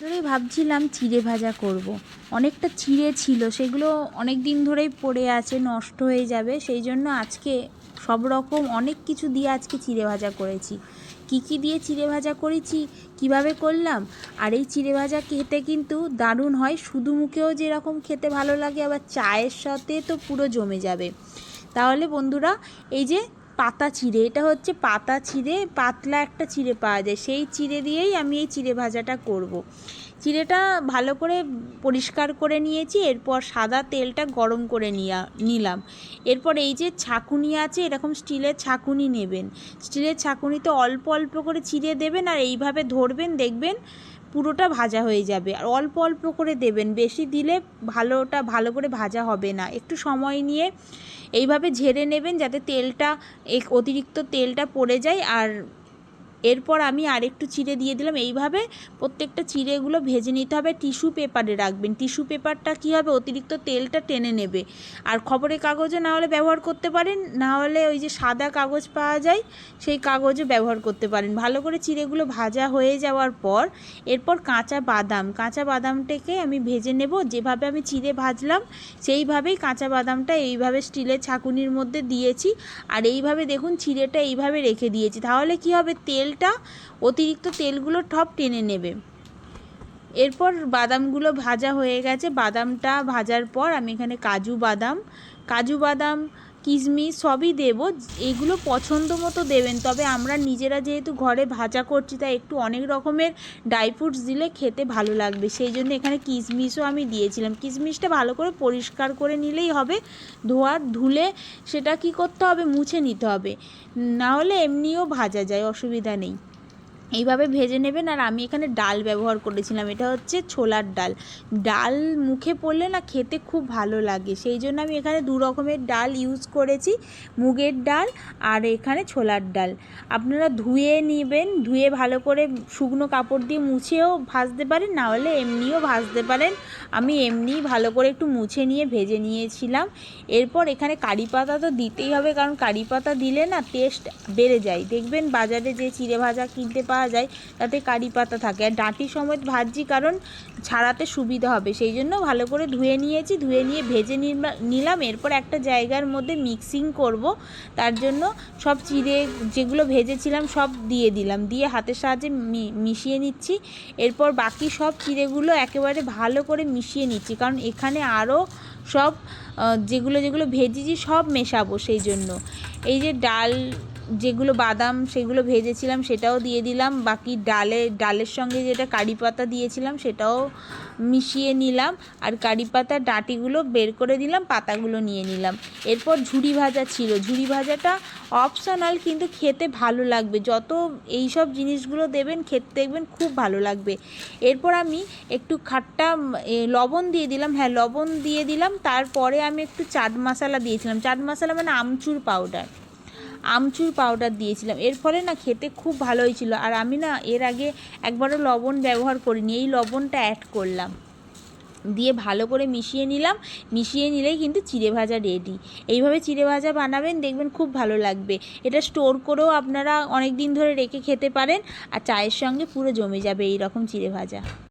ধরেই ভাবছিলাম চিড়ে ভাজা করব। অনেকটা চিড়ে ছিল, সেগুলো অনেক দিন ধরেই পড়ে আছে, নষ্ট হয়ে যাবে, সেই জন্য আজকে সব রকম অনেক কিছু দিয়ে আজকে চিড়ে ভাজা করেছি কি কি দিয়ে চিড়ে ভাজা করেছি, কীভাবে করলাম, আর এই চিড়ে ভাজা খেতে কিন্তু দারুণ হয়, শুধু মুখেও যেরকম খেতে ভালো লাগে, আবার চায়ের সাথে তো পুরো জমে যাবে তাহলে বন্ধুরা, এই যে পাতা চিড়ে, এটা হচ্ছে পাতা চিড়ে, পাতলা একটা চিড়ে পাওয়া যায় সেই চিড়ে দিয়েই আমি এই চিড়ে ভাজাটা করব। চিড়েটা ভালো করে পরিষ্কার করে নিয়েছি, এরপর সাদা তেলটা গরম করে নিয়া, নিলাম। এরপর এই যে ছাকুনি আছে, এরকম স্টিলের ছাকুনি নেবেন। স্টিলের ছাকুনিতে অল্প অল্প করে চিড়ে দেবেন আর এইভাবে ধরবেন, দেখবেন পুরোটা ভাজা হয়ে যাবে। আর অল্প অল্প করে দেবেন, বেশি দিলে ভালোটা ভালো করে ভাজা হবে না। একটু সময় নিয়ে এইভাবে ঝেড়ে নেবেন, যাতে তেলটা অতিরিক্ত তেলটা পড়ে যায়। আর এরপর আমি আরেকটু চিড়ে দিয়ে দিলাম। এইভাবে প্রত্যেকটা চিড়েগুলো ভেজে নিতে হবে। টিস্যু পেপারে রাখবেন। টিস্যু পেপারটা কী হবে? অতিরিক্ত তেলটা টেনে নেবে। আর খবরের কাগজও না হলে ব্যবহার করতে পারেন। না হলে ওই যে সাদা কাগজ পাওয়া যায়, সেই কাগজও ব্যবহার করতে পারেন। ভালো করে চিড়েগুলো ভাজা হয়ে যাওয়ার পর এরপর কাঁচা বাদাম। কাঁচা বাদামটাকে আমি ভেজে নেব। যেভাবে আমি চিড়ে ভাজলাম, সেইভাবেই কাঁচা বাদামটা এইভাবে স্টিলের ছাকুনির মধ্যে দিয়েছি। আর এইভাবে দেখুন, চিড়েটা এইভাবে রেখে দিয়েছি। তাহলে কি হবে? তেল তেলটা, অতিরিক্ত তেলগুলো ঠপ টেনে নেবে। এরপর বাদামগুলো ভাজা হয়ে গেছে। বাদামটা ভাজার পর আমি এখানে কাজু বাদাম কাজু বাদাম কিশমিশ সবই দেবো, এগুলো পছন্দ মতো দেবেন। তবে আমরা নিজেরা যেহেতু ঘরে ভাজা করছি, তাই একটু অনেক রকমের ড্রাই ফ্রুটস দিলে খেতে ভালো লাগবে। সেই জন্য এখানে কিশমিশও আমি দিয়েছিলাম। কিশমিশটা ভালো করে পরিষ্কার করে নিলেই হবে। ধোয়ার ধুলে সেটা কি করতে হবে? মুছে নিতে হবে। না হলে এমনিও ভাজা যায়, অসুবিধা নেই। এইভাবে ভেজে নেবেন আর আমি এখানে ডাল ব্যবহার করেছিলাম। এটা হচ্ছে ছোলার ডাল। ডাল মুখে পড়লে না খেতে খুব ভালো লাগে। সেই জন্য আমি এখানে দু রকমের ডাল ইউজ করেছি। মুগের ডাল আর এখানে ছোলার ডাল। আপনারা ধুয়ে নেবেন, ধুয়ে ভালো করে শুকনো কাপড় দিয়ে মুছেও ভাজতে পারেন না হলে এমনিও ভাজতে পারেন। আমি এমনি ভালো করে একটু মুছে নিয়ে ভেজে নিয়েছিলাম। এরপর এখানে কারি পাতা তো দিতেই হবে, কারণ কারি পাতা দিলে না টেস্ট বেড়ে যায়। দেখবেন বাজারে যে চিড়ে ভাজা কিনতে পাওয়া পাওয়া যায়, তাতে কারি পাতা থাকে। আর ডাঁটি সমেত ভাজছি কারণ ছাড়াতে সুবিধা হবে। সেই জন্য ভালো করে ধুয়ে নিয়েছি, ধুয়ে নিয়ে ভেজে নিলাম। এরপর একটা জায়গার মধ্যে মিক্সিং করব। তার জন্য সব চিড়ে যেগুলো ভেজেছিলাম সব দিয়ে দিলাম। দিয়ে হাতের সাহায্যে মিশিয়ে নিচ্ছি। এরপর বাকি সব চিড়েগুলো একেবারে ভালো করে মিশিয়ে নিচ্ছি। কারণ এখানে আরও সব যেগুলো যেগুলো ভেজেছি সব মেশাবো সেই জন্য। এই যে ডাল যেগুলো বাদাম সেগুলো ভেজেছিলাম সেটাও দিয়ে দিলাম। বাকি ডালে, ডালের সঙ্গে যেটা কারি পাতা দিয়েছিলাম সেটাও মিশিয়ে নিলাম। আর কারি পাতার ডাঁটিগুলো বের করে দিলাম, পাতাগুলো নিয়ে নিলাম। এরপর ঝুড়ি ভাজা ছিল। ঝুড়ি ভাজাটা অপশনাল কিন্তু খেতে ভালো লাগবে। যত এই সব জিনিসগুলো দেবেন খেতে দেখবেন খুব ভালো লাগবে। এরপর আমি একটু খাট্টা লবণ দিয়ে দিলাম। হ্যাঁ লবণ দিয়ে দিলাম। তারপরে আমি একটু চাট মশলা দিয়েছিলাম। চাট মশলা মানে আমচুর পাউডার আমচুর পাউডার দিয়েছিলাম। এর ফলে না খেতে খুব ভালো হয়েছিল। আর আমি না এর আগে একবারও লবণ ব্যবহার করিনি। এই লবণটা অ্যাড করলাম। দিয়ে ভালো করে মিশিয়ে নিলাম। মিশিয়ে নিলেই কিন্তু চিড়ে ভাজা রেডি এইভাবে চিড়ে ভাজা বানাবেন, দেখবেন খুব ভালো লাগবে। এটা স্টোর করেও আপনারা অনেক দিন ধরে রেখে খেতে পারেন। আর চায়ের সঙ্গে পুরো জমে যাবে এই রকম চিড়ে ভাজা।